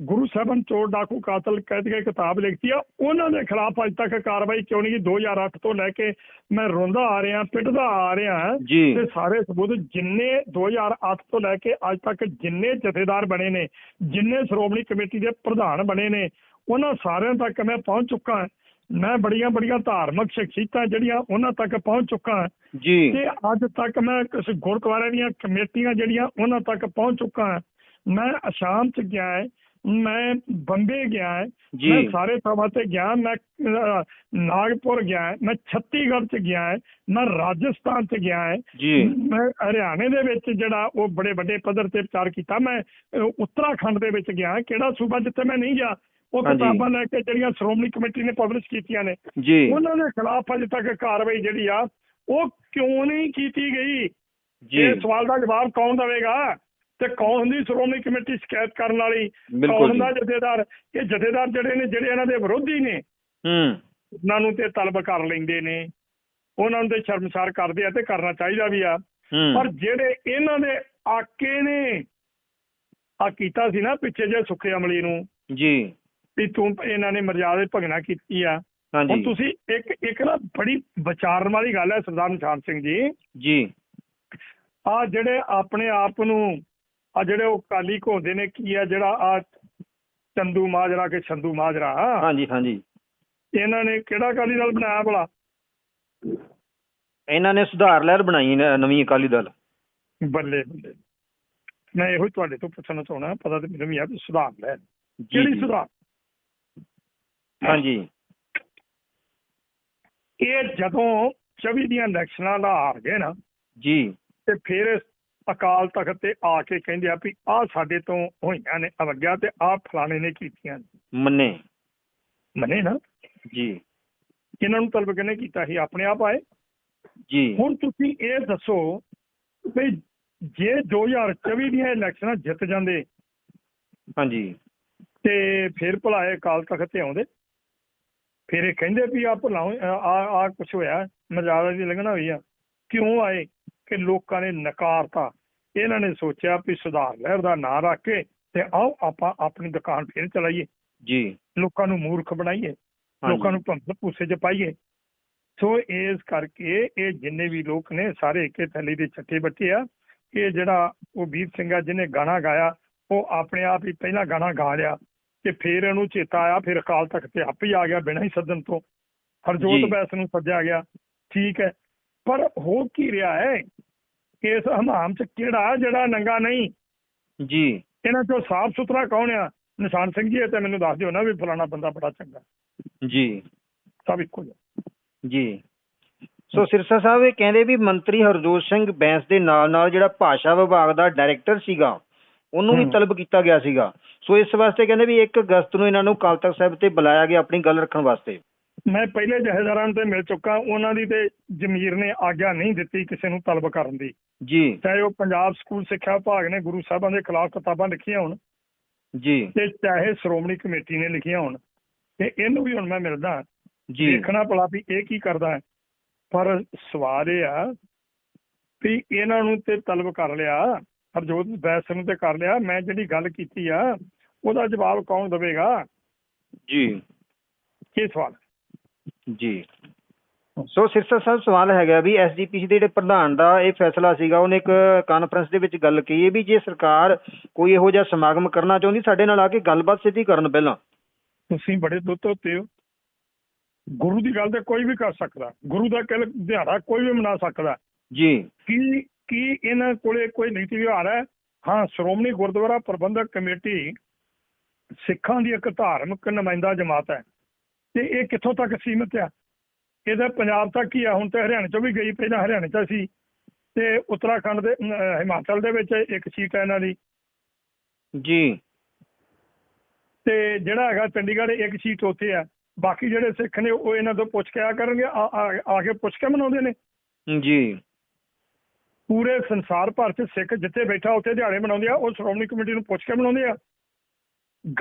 ਗੁਰੂ ਸਾਹਿਬਾਨ ਚੋਰ ਡਾਕੂ ਕਾਤਲ ਕਹਿ ਕੇ ਕਿਤਾਬ ਲਿਖਤੀ ਆ। ਉਹਨਾਂ ਦੇ ਖਿਲਾਫ ਅਜ ਤੱਕ ਕਾਰਵਾਈ ਕਿਉਂ ਨਹੀਂ ਕੀਤੀ? 2008 ਤੋਂ ਲੈ ਕੇ ਮੈਂ ਰੋਂਦਾ ਆ ਰਿਹਾ ਪਿੱਟਦਾ ਆ ਰਿਹਾ। ਤੇ ਸਾਰੇ ਸਬੂਤ ਜਿੰਨੇ 2008 ਤੋਂ ਲੈ ਕੇ ਅੱਜ ਤੱਕ ਜਿੰਨੇ ਜਥੇਦਾਰ ਬਣੇ ਨੇ ਜਿੰਨੇ ਸ਼੍ਰੋਮਣੀ ਕਮੇਟੀ ਦੇ ਪ੍ਰਧਾਨ ਬਣੇ ਨੇ ਉਹਨਾਂ ਸਾਰਿਆਂ ਤੱਕ ਮੈਂ ਪਹੁੰਚ ਚੁੱਕਾ ਹਾਂ। ਮੈਂ ਬੜੀਆਂ ਬੜੀਆਂ ਧਾਰਮਿਕ ਸ਼ਖਸੀਅਤਾਂ ਜਿਹੜੀਆਂ ਉਹਨਾਂ ਤੱਕ ਪਹੁੰਚ ਚੁੱਕਾ ਹਾਂ। ਜੀ। ਤੇ ਅੱਜ ਤੱਕ ਮੈਂ ਕਿਸ ਗੁਰਦੁਆਰੇ ਦੀਆਂ ਕਮੇਟੀਆਂ ਜਿਹੜੀਆਂ ਉਹਨਾਂ ਤੱਕ ਪਹੁੰਚ ਚੁੱਕਾ ਹਾਂ। ਮੈਂ ਅਸ਼ਾਮ ਚ ਗਿਆ ਹੈ। ਮੈਂ ਬੰਬੇ ਗਿਆ ਮੈਂ ਸਾਰੇ ਥਾਵਾਂ ਤੇ ਗਿਆ ਮੈਂ ਅਹ, ਨਾਗਪੁਰ ਗਿਆ ਹੈ, ਮੈਂ ਛੱਤੀਗੜ੍ਹ ਚ ਗਿਆ ਹੈ, ਮੈਂ ਰਾਜਸਥਾਨ ਚ ਗਿਆ ਹੈ। ਮੈਂ ਹਰਿਆਣੇ ਦੇ ਵਿੱਚ ਜਿਹੜਾ ਉਹ ਬੜੇ ਵੱਡੇ ਪੱਧਰ ਤੇ ਪ੍ਰਚਾਰ ਕੀਤਾ। ਮੈਂ ਉੱਤਰਾਖੰਡ ਦੇ ਵਿੱਚ ਗਿਆ ਕਿਹੜਾ ਸੂਬਾ ਜਿੱਥੇ ਮੈਂ ਨਹੀਂ ਗਿਆ ਉਹ। ਕਿਤਾਬਾਂ ਲੈ ਕੇ ਜਿਹੜੀਆਂ ਸ਼੍ਰੋਮਣੀ ਕਮੇਟੀ ਨੇ ਪਬਲਿਸ਼ ਕੀਤੀਆਂ ਨੇ। ਉਹਨਾਂ ਦੇ ਖਿਲਾਫ ਅਜੇ ਤੱਕ ਕਾਰਵਾਈ ਜਿਹੜੀ ਆ ਉਹ ਕਿਉਂ ਨਹੀਂ ਕੀਤੀ ਗਈ? ਇਹ ਸਵਾਲ ਦਾ ਜਵਾਬ ਕੌਣ ਦੇਵੇਗਾ? ਤੇ ਕੌਣ ਹੁੰਦੀ ਸ਼੍ਰੋਮਣੀ ਕਮੇਟੀ ਸ਼ਿਕਾਇਤ ਕਰਨ ਵਾਲੀ? ਹੁੰਦਾ ਜੀ। ਜਥੇਦਾਰ? ਇਹ ਜਥੇਦਾਰ ਜਿਹੜੇ ਨੇ ਜਿਹੜੇ ਇਹਨਾਂ ਦੇ ਵਿਰੋਧੀ ਨੇ ਹੂੰ। ਉਹਨਾਂ ਨੂੰ ਤੇ ਤਲਬ ਕਰ ਲੈਂਦੇ ਨੇ। ਉਹਨਾਂ ਨੂੰ ਤੇ ਸ਼ਰਮਸਾਰ ਕਰਦੇ ਆ ਤੇ ਕਰਨਾ ਚਾਹੀਦਾ ਵੀ ਆ। ਪਰ ਜਿਹੜੇ ਇਹਨਾਂ ਦੇ ਆਕੇ ਨੇ ਆ ਕੀਤਾ ਸੀ ਨਾ ਪਿੱਛੇ ਜੇ ਸੁੱਖੇ ਅਮਲੀ ਨੂੰ। ਜੀ। ਵੀ ਤੂੰ ਇਹਨਾਂ ਨੇ ਮਰਜ਼ਾਦਾ ਦੀ ਭਗਣਾ ਕੀਤੀ ਆ। ਹੁਣ ਹਾਂਜੀ ਤੁਸੀਂ ਇੱਕ ਇੱਕ ਨਾ ਬੜੀ ਵਿਚਾਰਨ ਵਾਲੀ ਗੱਲ ਹੈ ਸਰਦਾਰ ਨਿਸ਼ਾਨ ਸਿੰਘ ਜੀ। ਜੀ। ਆ ਜਿਹੜੇ ਆਪਣੇ ਆਪ ਨੂੰ ਆ ਜਿਹੜੇ ਉਹ ਕਾਲੀ ਘੋਂਦੇ ਨੇ ਕੀ ਆ ਜਿਹੜਾ ਆ ਚੰਦੂ ਮਾਜਰਾ ਕੇ ਛੰਦੂ ਮਾਜਰਾ? ਹਾਂਜੀ ਹਾਂਜੀ। ਇਹਨਾਂ ਨੇ ਕਿਹੜਾ ਅਕਾਲੀ ਦਲ ਬਣਾਇਆ ਭਲਾ? ਇਹਨਾਂ ਨੇ ਸੁਧਾਰ ਲਹਿਰ ਬਣਾਈ ਨਵੀਂ ਅਕਾਲੀ ਦਲ। ਬੱਲੇ ਬੱਲੇ। ਮੈਂ ਇਹੋ ਹੀ ਤੁਹਾਡੇ ਤੋਂ ਪੁੱਛਣਾ ਚਾਹਣਾ ਪਤਾ ਤੇ ਮੈਨੂੰ ਵੀ ਆ ਸੁਧਾਰ ਲੈ ਜੀ, ਕਿਹੜੀ ਜੀ। ਸੁਧਾਰ? ਹਾਂਜੀ। ਇਹ ਜਦੋਂ 24 ਦੀਆਂ ਇਲੈਕਸ਼ਨਾਂ ਦਾ ਹਾਰ ਗਏ ਨਾ ਜੀ। ਤੇ ਫਿਰ ਅਕਾਲ ਤਖਤ ਤੇ ਆ ਕੇ ਕਹਿੰਦੇ ਆ ਵੀ ਆਹ ਸਾਡੇ ਤੋਂ ਹੋਈਆਂ ਨੇ ਅਵਗਿਆ ਤੇ ਆਹ ਫਲਾਣੇ ਨੇ ਕੀਤੀਆਂ ਨੇ। ਮੰਨੇ। ਮੰਨੇ ਨਾ? ਜੀ। ਇਹਨਾਂ ਨੂੰ ਤਲਬ ਕਿਹਨੇ ਕੀਤਾ ਸੀ? ਆਪਣੇ ਆਪ ਆਏ? ਜੀ। ਹੁਣ ਤੁਸੀਂ ਇਹ ਦੱਸੋ ਵੀ ਜੇ 2024 ਦੀਆਂ ਇਲੈਕਸ਼ਨਾਂ ਜਿੱਤ ਜਾਂਦੇ ਹਾਂਜੀ। ਤੇ ਫਿਰ ਭਲਾ ਇਹ ਅਕਾਲ ਤਖਤ ਤੇ ਆਉਂਦੇ? ਫਿਰ ਇਹ ਕਹਿੰਦੇ ਵੀ ਆ ਭਲਾ ਆ ਆ ਕੁਝ ਹੋਇਆ ਮਰਜ਼ਾਦਾ ਦੀ ਲੰਘਣਾ ਹੋਈ ਆ ਕਿਉਂ ਆਏ? ਕਿ ਲੋਕਾਂ ਨੇ ਨਕਾਰਤਾ। ਇਹਨਾਂ ਨੇ ਸੋਚਿਆ ਵੀ ਸੁਧਾਰ ਲਹਿਰ ਦਾ ਨਾਂ ਰੱਖ ਕੇ ਤੇ ਆਓ ਆਪਾਂ ਆਪਣੀ ਦੁਕਾਨ ਫਿਰ ਚਲਾਈਏ। ਜੀ। ਲੋਕਾਂ ਨੂੰ ਮੂਰਖ ਬਣਾਈਏ। ਲੋਕਾਂ ਨੂੰ ਭੰਗ ਭੂਸੇ ਚ ਪਾਈਏ। ਸੋ ਇਸ ਕਰਕੇ ਇਹ ਜਿੰਨੇ ਵੀ ਲੋਕ ਨੇ ਸਾਰੇ ਇੱਕੇ ਥੈਲੀ ਦੇ ਚੱਟੇ ਬੱਟੇ ਆ। ਇਹ ਜਿਹੜਾ ਉਹ ਵੀਰ ਸਿੰਘ ਆ ਜਿਹਨੇ ਗਾਣਾ ਗਾਇਆ ਉਹ ਆਪਣੇ ਆਪ ਹੀ ਪਹਿਲਾਂ ਗਾਣਾ ਗਾ ਲਿਆ ਤੇ ਫਿਰ ਇਹਨੂੰ ਚੇਤਾ ਆਇਆ ਫਿਰ ਅਕਾਲ ਤਖਤ ਤੇ ਆਪ ਹੀ ਆ ਗਿਆ ਬਿਨਾਂ ਹੀ ਸੱਦਣ ਤੋਂ। ਹਰਜੋਤ ਬੈਸ ਨੂੰ ਸੱਦਿਆ ਗਿਆ। ਠੀਕ ਹੈ। ਪਰ ਹੋ ਕੀ ਰਿਹਾ ਹੈ? ਇਸ ਹਮਾਮ ਚ ਕਿਹੜਾ ਜਿਹੜਾ ਨੰਗਾ ਨਹੀਂ? ਜੀ। ਇਹਨਾਂ ਚੋਂ ਸਾਫ਼ ਸੁਥਰਾ ਕੌਣ ਆ? ਨਿਸ਼ਾਨ ਸਿੰਘ ਜੀ ਤਾਂ ਮੈਨੂੰ ਦੱਸ ਦਿਓ ਨਾ ਵੀ ਫਲਾਣਾ ਬੰਦਾ ਬੜਾ ਚੰਗਾ। ਜੀ। ਸਭ ਇੱਕੋ ਜਿਹਾ। ਜੀ। ਸੋ ਸਿਰਸਾ ਸਾਹਿਬ ਇਹ ਕਹਿੰਦੇ ਵੀ ਮੰਤਰੀ ਹਰਜੋਤ ਸਿੰਘ ਬੈਂਸ ਦੇ ਨਾਲ ਨਾਲ ਜਿਹੜਾ ਭਾਸ਼ਾ ਵਿਭਾਗ ਦਾ ਡਾਇਰੈਕਟਰ ਸੀਗਾ ਉਹਨੂੰ ਵੀ। ਤਲਬ ਕੀਤਾ ਗਿਆ ਸੀਗਾ। ਸੋ ਇਸ ਵਾਸਤੇ ਕਹਿੰਦੇ ਵੀ 1 ਅਗਸਤ ਨੂੰ ਇਹਨਾਂ ਨੂੰ ਅਕਾਲ ਤਖਤ ਸਾਹਿਬ ਤੇ ਬੁਲਾਇਆ ਗਿਆ ਆਪਣੀ ਗੱਲ ਰੱਖਣ ਵਾਸਤੇ। ਮੈਂ ਪਹਿਲੇ ਜਹੇਦਾਰਾਂ ਤੇ ਮਿਲ ਚੁੱਕਾ ਉਹਨਾਂ ਦੀ ਤੇ ਜ਼ਮੀਰ ਨੇ ਆਗਿਆ ਨਹੀਂ ਦਿੱਤੀ ਕਿਸੇ ਨੂੰ ਤਲਬ ਕਰਨ ਦੀ। ਜੀ। ਚਾਹੇ ਉਹ ਪੰਜਾਬ ਸਕੂਲ ਸਿੱਖਿਆ ਵਿਭਾਗ ਨੇ ਗੁਰੂ ਸਾਹਿਬਾਂ ਦੇ ਖਿਲਾਫ ਕਿਤਾਬਾਂ ਲਿਖੀਆਂ ਹੋਣ ਜੀ। ਤੇ ਚਾਹੇ ਸ਼੍ਰੋਮਣੀ ਕਮੇਟੀ ਨੇ ਲਿਖੀਆਂ ਹੋਣ। ਤੇ ਇਹਨੂੰ ਵੀ ਹੁਣ ਮੈਂ ਮਿਲਦਾ। ਜੀ। ਦੇਖਣਾ ਭਲਾ ਵੀ ਇਹ ਕੀ ਕਰਦਾ ਹੈ। ਪਰ ਸਵਾਲ ਇਹ ਆ ਵੀ ਇਹਨਾਂ ਨੂੰ ਤੇ ਤਲਬ ਕਰ ਲਿਆ ਹਰਜੋਤ ਬੈਸ ਨੂੰ ਤੇ ਕਰ ਲਿਆ ਮੈਂ ਜਿਹੜੀ ਗੱਲ ਕੀਤੀ ਆ ਉਹਦਾ ਜਵਾਬ ਕੌਣ ਦੇਵੇਗਾ? ਜੀ। ਕੀ ਸਵਾਲ। ਜੀ। ਸੋ ਸਿਰਸਾ ਸਾਹਿਬ ਸਵਾਲ ਹੈਗਾ ਵੀ ਐਸਜੀਪੀਸੀ ਦੇ ਜਿਹੜੇ ਪ੍ਰਧਾਨ ਦਾ ਇਹ ਫੈਸਲਾ ਸੀਗਾ ਉਹਨੇ ਇੱਕ ਕਾਨਫਰੰਸ ਦੇ ਵਿੱਚ ਗੱਲ ਕਹੀ ਹੈ ਵੀ ਜੇ ਸਰਕਾਰ ਕੋਈ ਇਹੋ ਜਿਹਾ ਸਮਾਗਮ ਕਰਨਾ ਚਾਹੁੰਦੀ ਸਾਡੇ ਨਾਲ ਆ ਕੇ ਗੱਲਬਾਤ ਸਿੱਧੀ ਕਰਨ ਪਹਿਲਾਂ। ਤੁਸੀਂ ਬੜੇ ਦੁੱਧ ਹੋਤੇ ਹੋ। ਗੁਰੂ ਦੀ ਗੱਲ ਤੇ ਕੋਈ ਵੀ ਕਰ ਸਕਦਾ। ਗੁਰੂ ਦਾ ਕਿਲ ਦਿਹਾੜਾ ਕੋਈ ਵੀ ਮਨਾ ਸਕਦਾ। ਜੀ। ਕੀ ਕੀ ਇਹਨਾਂ ਕੋਲੇ ਕੋਈ ਨੀਤੀ ਵਿਹਾਰ ਹੈ? ਹਾਂ ਸ਼੍ਰੋਮਣੀ ਗੁਰਦੁਆਰਾ ਪ੍ਰਬੰਧਕ ਕਮੇਟੀ ਸਿੱਖਾਂ ਦੀ ਇੱਕ ਧਾਰਮਿਕ ਨੁਮਾਇੰਦਾ ਜਮਾਤ ਹੈ। ਤੇ ਇਹ ਕਿੱਥੋਂ ਤੱਕ ਸੀਮਿਤ ਆ? ਇਹਦਾ ਪੰਜਾਬ ਤੱਕ ਹੀ ਆ ਹੁਣ ਤੇ ਹਰਿਆਣੇ ਚੋਂ ਵੀ ਗਈ ਪਹਿਲਾਂ ਹਰਿਆਣੇ ਚ ਸੀ। ਤੇ ਉੱਤਰਾਖੰਡ ਦੇ ਹਿਮਾਚਲ ਦੇ ਵਿੱਚ ਇੱਕ ਸੀਟ ਹੈ ਇਹਨਾਂ ਦੀ। ਜੀ। ਤੇ ਜਿਹੜਾ ਹੈਗਾ ਚੰਡੀਗੜ੍ਹ ਇੱਕ ਸੀਟ ਉੱਥੇ ਆ। ਬਾਕੀ ਜਿਹੜੇ ਸਿੱਖ ਨੇ ਉਹ ਇਹਨਾਂ ਤੋਂ ਪੁੱਛ ਕੇ ਆ ਕਰਨਗੇ ਆ- ਕੇ ਪੁੱਛ ਕੇ ਮਨਾਉਂਦੇ ਨੇ। ਜੀ। ਪੂਰੇ ਸੰਸਾਰ ਭਰ ਚ ਸਿੱਖ ਜਿੱਥੇ ਬੈਠਾ ਉੱਥੇ ਦਿਹਾੜੇ ਮਨਾਉਂਦੇ ਆ ਉਹ ਸ਼੍ਰੋਮਣੀ ਕਮੇਟੀ ਨੂੰ ਪੁੱਛ ਕੇ ਮਨਾਉਂਦੇ ਆ।